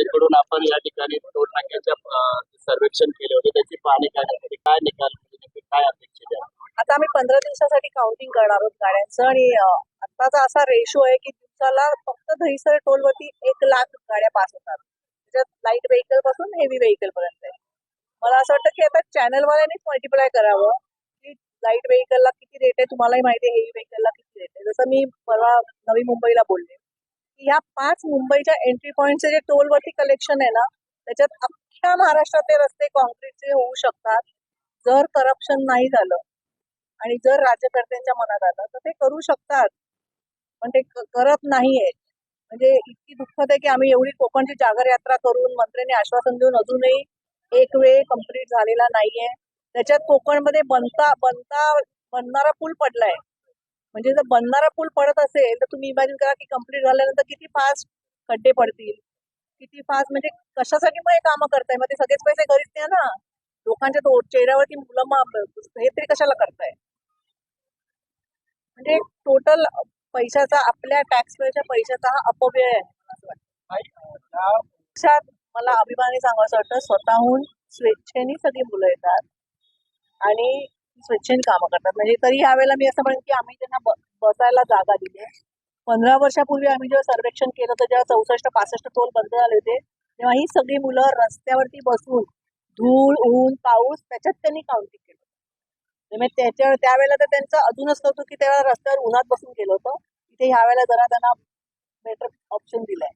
कडून आपण या ठिकाणी टोल नाक्याच्या सर्वेक्षण केले होते. त्याची पाहणी करण्यासाठी काय निकाल काय अपेक्षित आहे? आता आम्ही पंधरा दिवसासाठी काउंटिंग करणार आहोत गाड्यांचं आणि अं, आत्ताचा असा रेशो आहे की दिवसाला फक्त दहिसर टोलवरती एक लाख गाड्या पास होतात. त्याच्यात लाइट व्हेकलपासून हेवी व्हेकल पर्यंत आहे. मला असं वाटतं की आता चॅनलवाल्यांनीच मल्टिप्लाय करावं. की लाइट व्हेकलला किती रेट आहे तुम्हालाही माहिती आहे हेवी व्हेकलला किती रेट आहे. जसं मी परवा नवी मुंबईला बोलले. या पाच मुंबईच्या एंट्री पॉईंटचे जे टोलवरती कलेक्शन आहे ना त्याच्यात अख्ख्या महाराष्ट्रातले रस्ते कॉन्क्रीटचे होऊ शकतात. जर करप्शन नाही झालं आणि जर राज्यकर्त्यांच्या मनात आलं तर ते करू शकतात. पण ते करत नाहीये. म्हणजे इतकी दुःखद आहे की आम्ही एवढी कोकणची जागर यात्रा करून मंत्र्यांनी आश्वासन देऊन अजूनही एक वेळ कंप्लीट झालेला नाहीये. त्याच्यात कोकणमध्ये बनता बनता बनणारा पूल पडलाय. म्हणजे जर बनणारा पूल पडत असेल तर तुम्ही इमॅजिन करा की कंप्लीट झाल्यानंतर किती फास्ट खड्डे पडतील. किती फास्ट म्हणजे कशासाठी मग हे कामं करताय? मग ते सगळेच पैसे घरीच द्या ना. लोकांच्या तो चेहऱ्यावरती मुलं हे तरी कशाला करताय? म्हणजे टोटल पैशाचा आपल्या टॅक्सपेअरच्या पैशाचा हा अपव्यय आहे पक्षात मला अभिमानी सांगायचं वाटतं स्वतःहून स्वेच्छेने सगळी मुलं येतात. आणि स्वच्छेने कामं करतात. म्हणजे तरी यावेळेला मी असं म्हणेन की आम्ही त्यांना ब- बसायला जागा दिली आहे पंधरा वर्षापूर्वी आम्ही जेव्हा सर्वेक्षण केलं तर जेव्हा चौसष्ट पासष्ट टोल बंद झाले होते तेव्हा ही सगळी मुलं रस्त्यावरती बसून धूळ ऊन पाऊस त्याच्यात त्यांनी काउंटिंग केलं म्हणजे त्याच्या त्यावेळेला तर त्यांचं अजूनच नव्हतं की त्यावेळेला रस्त्यावर उन्हात बसून गेलं होतं. तिथे ह्या वेळेला जरा त्यांना बेटर ऑप्शन दिलाय.